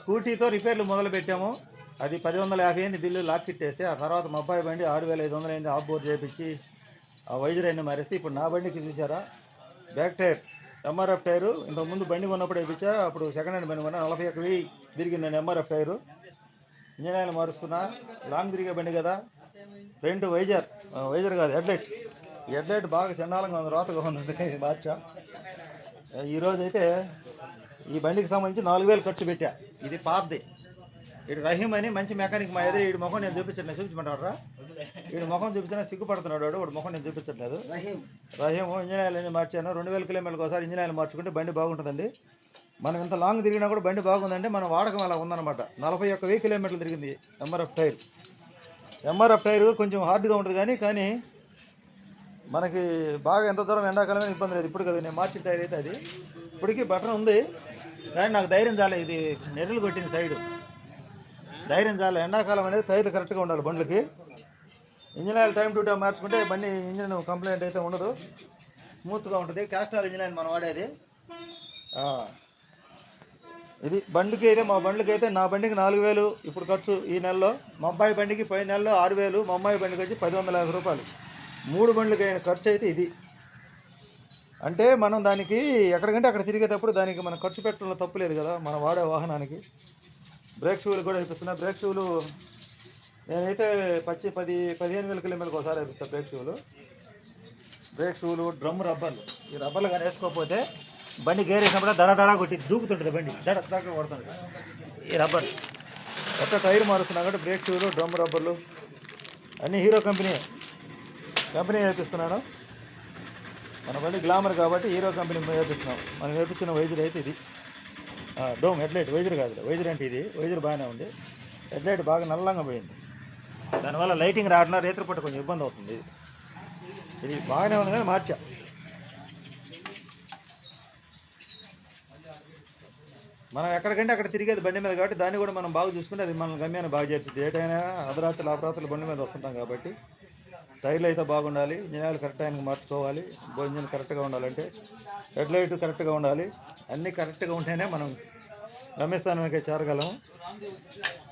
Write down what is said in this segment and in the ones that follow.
స్కూటీతో రిపేర్లు మొదలు పెట్టాము అది పది వందల యాభై అయింది బిల్లు లాక్ కిట్టేస్తే ఆ తర్వాత మా అబ్బాయి బండి ఆరు వేల ఐదు వందలు అయింది ఆఫ్ బోర్డ్ చేయించి ఆ వైజర్ అయిన మారేస్తే ఇప్పుడు నా బండికి చూసారా బ్యాక్ టైర్ ఎంఆర్ఎఫ్ టైరు. ఇంతకుముందు బండి కొన్నప్పుడు వేయించా అప్పుడు సెకండ్ హ్యాండ్ బండి కొన్నా నలభై ఒక్క వెయ్యి నేను ఎంఆర్ఎఫ్ టైరు. ఇంజన్ ఆయిల్ మారుస్తున్నా లాంగ్ తిరిగే బండి కదా. ఫ్రంట్ వైజర్ వైజర్ కాదు హెడ్లైట్ హెడ్లైట్ బాగా చండాలంగా ఉంది రాతగా ఉంది అందుకని ఈరోజైతే మార్చా ఈ బండికి సంబంధించి నాలుగు వేలు ఖర్చు పెట్టా. ఇది పాతది ఇటు రహీం అని మంచి మెకానిక్ మా ఎదురు వీడి ముఖం నేను చూపించట్లేదు. చూపించమంటారా? వీడి ముఖం చూపించినా సిగ్గుపడుతున్నాడు వాడు. వాడు ముఖం నేను చూపించట్లేదు. రహీం. ఇంజిన్ ఆయిల్ అన్ని మార్చాను. రెండు వేల కిలోమీటర్లకు ఒకసారి ఇంజిన్ ఆయిల్ మార్చుకుంటే బండి బాగుంటుందండి. మనం ఇంత లాంగ్ తిరిగినా కూడా బండి బాగుందంటే మన వాడకం అలా ఉందన్నమాట. నలభై ఒక్క వెయ్యి కిలోమీటర్లు తిరిగింది ఎంఆర్ఎఫ్ టైర్. ఎంఆర్ఎఫ్ టైర్ కొంచెం హార్డ్గా ఉంటుంది కానీ కానీ మనకి బాగా ఎంత దూరం ఎండాకాలమే ఇబ్బంది లేదు. ఇప్పుడు కదా నేను మార్చిన టైర్ అయితే అది. ఇప్పటికీ బటన్ ఉంది. కానీ నాకు ధైర్యం చాలే ఇది నెర్రలు కొట్టిన సైడ్. ధైర్యం చాలే. ఎండాకాలం అనేది టైర్లు కరెక్ట్గా ఉండాలి బండ్లకి. Engine oil time to time మార్చుకుంటే బండి ఇంజిన్ కంప్లైంట్ అయితే ఉండదు. స్మూత్గా ఉంటుంది. క్యాస్టార్ ఇంజిన్ ఆయిల్ మనం వాడేది. ఇది బండికి అయితే మా బండికి అయితే నా బండికి నాలుగు వేలు ఇప్పుడు ఖర్చు ఈ నెలలో. మా అబ్బాయి బండికి పై నెలలో ఆరు వేలు మా అమ్మాయి బండికి వచ్చి పది వందల యాభై రూపాయలు. మూడు బండ్లకి అయిన ఖర్చు అయితే ఇది. అంటే మనం దానికి ఎక్కడికంటే అక్కడ తిరిగేటప్పుడు దానికి మనం ఖర్చు పెట్టడంలో తప్పు లేదు కదా మనం వాడే వాహనానికి. బ్రేక్ షూలు కూడా వేపిస్తున్నా. బ్రేక్ షూలు నేనైతే పచ్చి పది పదిహేను వేల కిలోమీటర్లకు ఒకసారి వేపిస్తాను బ్రేక్ షూలు. బ్రేక్ షూలు డ్రమ్ రబ్బర్లు. ఈ రబ్బర్లు కానీ వేసుకోకపోతే బండి గేర్ వేసినప్పుడు దడ దడ కొట్టి దూకుతుంటుంది బండి. దడ దడ కొడుతుంది ఈ రబ్బర్ కొత్త టైర్ మారుస్తున్నా కాబట్టి బ్రేక్ షూలు డ్రమ్ రబ్బర్లు అన్నీ హీరో కంపెనీ కంపెనీ వేపిస్తున్నాను. మన బండి గ్లామర్ కాబట్టి హీరో కంపెనీ వేపిస్తున్నాం. మనం వేపించిన వైజర్ అయితే ఇది. డోమ్ హెడ్లైట్ వైజర్ కాదు వైజర్ అంటే ఇది. వైజర్ బాగానే ఉంది. హెడ్లైట్ బాగా నల్లంగా పోయింది. దానివల్ల లైటింగ్ రావడం రేత్రిపూట కొంచెం ఇబ్బంది అవుతుంది. ఇది బాగానే ఉంది కానీ మార్చా. మనం ఎక్కడికంటే అక్కడ తిరిగేది బండి మీద కాబట్టి దాన్ని కూడా మనం బాగా చూసుకుంటే అది మనం గమ్యాన్ని బాగా చేస్తుంది. ఏటైనా అర్ధరాత్రులు అపరాత్రులు బండి మీద వస్తుంటాం కాబట్టి టైర్లు అయితే బాగుండాలి ఇంజిన్ కరెక్ట్ టైంకి మార్చుకోవాలి ఇంజిన్ కరెక్ట్గా ఉండాలంటే హెడ్ లైట్ కరెక్ట్గా ఉండాలి. అన్నీ కరెక్ట్గా ఉంటేనే మనం గమ్యస్థానానికి చేరగలం.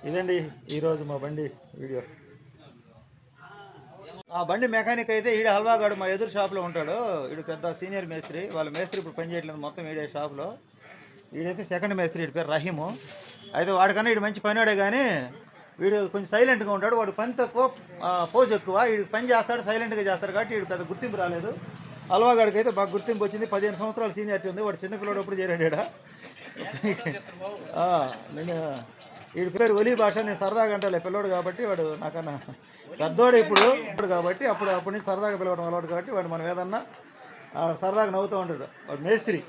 ఇదండి ఈరోజు మా బండి వీడియో. ఆ బండి మెకానిక్ అయితే ఈడ హల్వాగాడు మా ఎదురు షాప్లో ఉంటాడు. ఈడు పెద్ద సీనియర్ మేస్త్రి వాళ్ళ మేస్త్రి ఇప్పుడు పని చేయట్లేదు మొత్తం ఈడే షాప్లో. వీడైతే సెకండ్ మేస్త్రి వీడి పేరు రహీము. అయితే వాడికన్నా ఈడు మంచి పనివాడే కానీ వీడు కొంచెం సైలెంట్గా ఉంటాడు. వాడు పని తక్కువ పోజ్ ఎక్కువ. వీడు పని చేస్తాడు సైలెంట్గా చేస్తాడు కాబట్టి వీడు పెద్ద గుర్తింపు రాలేదు. అలవాగాడికి అయితే బాగా గుర్తింపు వచ్చింది. పదిహేను సంవత్సరాల సీనియారిటీ ఉంది. వాడు చిన్న పిల్లడు ఎప్పుడు చేరాడు నేను వీడి పేరు ఒలి భాష. నేను సరదాగా అంటాలే పిల్లోడు కాబట్టి వాడు నాకన్నా పెద్దోడు ఇప్పుడు. ఇప్పుడు కాబట్టి అప్పుడు అప్పటి నుంచి సరదాగా పిలవడం అలవాటు కాబట్టి వాడు మనం ఏదన్నా సరదాగా నవ్వుతూ ఉంటాడు. వాడు మేస్త్రి.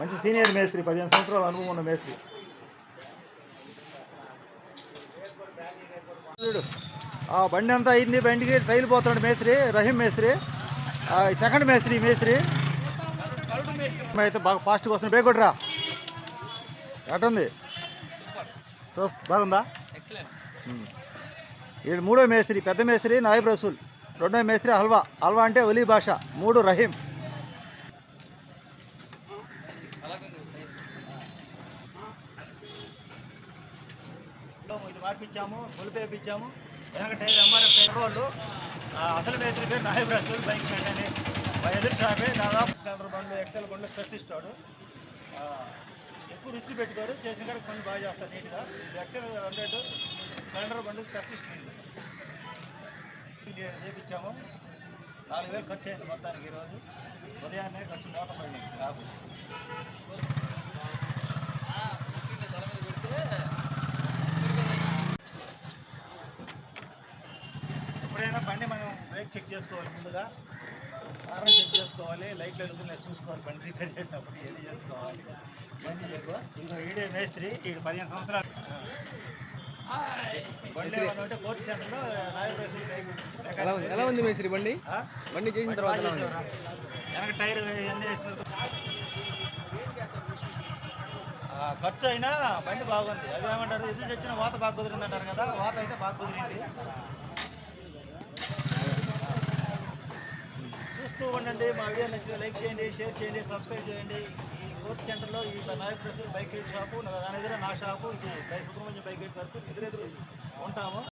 మంచి సీనియర్ మేస్త్రి. పదిహేను సంవత్సరాల అనుభవం ఉన్న మేస్త్రి. చూడు. ఆ బండి అంతా అయింది బండికి టైల్ పోతున్నాడు మేస్త్రి రహీం మేస్త్రి. సెకండ్ మేస్త్రి ఈ మేస్త్రి. అయితే బాగా ఫాస్ట్గా వస్తుంది బ్రేక్ కొట్టురా. ఎట్టుంది? సో బాగుందా. ఈడు మూడో మేస్త్రి పెద్ద మేస్త్రి నాయబ్ రసూల్. రెండో మేస్త్రి హల్వా. హల్వా అంటే ఒలీ భాష మూడు రహీం ఇది మార్పించాము కొలిపి వేయించాము వెనక టైర్ ఎంఆర్ఎఫ్ టైర్ వాళ్ళు అసలు మేస్త్రి పేరు నాయబ్ రసూల్ బైక్ మెకానిక్ మా ఎదురు షాపే దాదాపు స్ప్లెండర్ బండ్లు ఎక్సెల్ బండ్లు స్పెషలిస్ట్ వాడు ఎక్కువ రిస్క్ పెట్టుకోరు చేసిన కాడ కొన్ని బాగా చేస్తారు నీట్గా. ఇది ఎక్సెల్ హండ్రెడ్ స్ప్లెండర్ బండ్లు స్పెషలిస్ట్ చేయించాము నాలుగు వేలు ఖర్చు అయింది మొత్తానికి ఈరోజు. ఉదయాన్నే ఖర్చు మూత పడింది నాకు ఎప్పుడైనా బండి మనం బ్రేక్ చెక్ చేసుకోవాలి ముందుగా. హార్న్ చెక్ చేసుకోవాలి లైట్లు వెళ్తున్నాయి చూసుకోవాలి బండి రిపేర్ చేసినప్పుడు ఏది చేసుకోవాలి. బండి చెక్ ఇదిగో ఈడే మేస్త్రి ఈడు పదిహేను సంవత్సరాలు. ఎలా ఉంది? మేస్త్రి బండి? బండి చేసిన తర్వాత వెనక టైర్ ఖర్చు అయినా బండి బాగుంది. అదేమంటారు ఇది తెచ్చిన వాత బాగా కుదిరింది అంటారు కదా వాత అయితే బాగా కుదిరింది. చూస్తూ ఉండండి. మా వీడియో నచ్చితే లైక్ చేయండి షేర్ చేయండి సబ్స్క్రైబ్ చేయండి. ఈ కోర్ట్ సెంటర్లో ఈ Nayak press bike gate shop దాని ఎదుర నా షాపు ఇది సుబ్రహ్మణ్యం బైక్ గేట్ వరకు ఎదురెదురు ఉంటాము.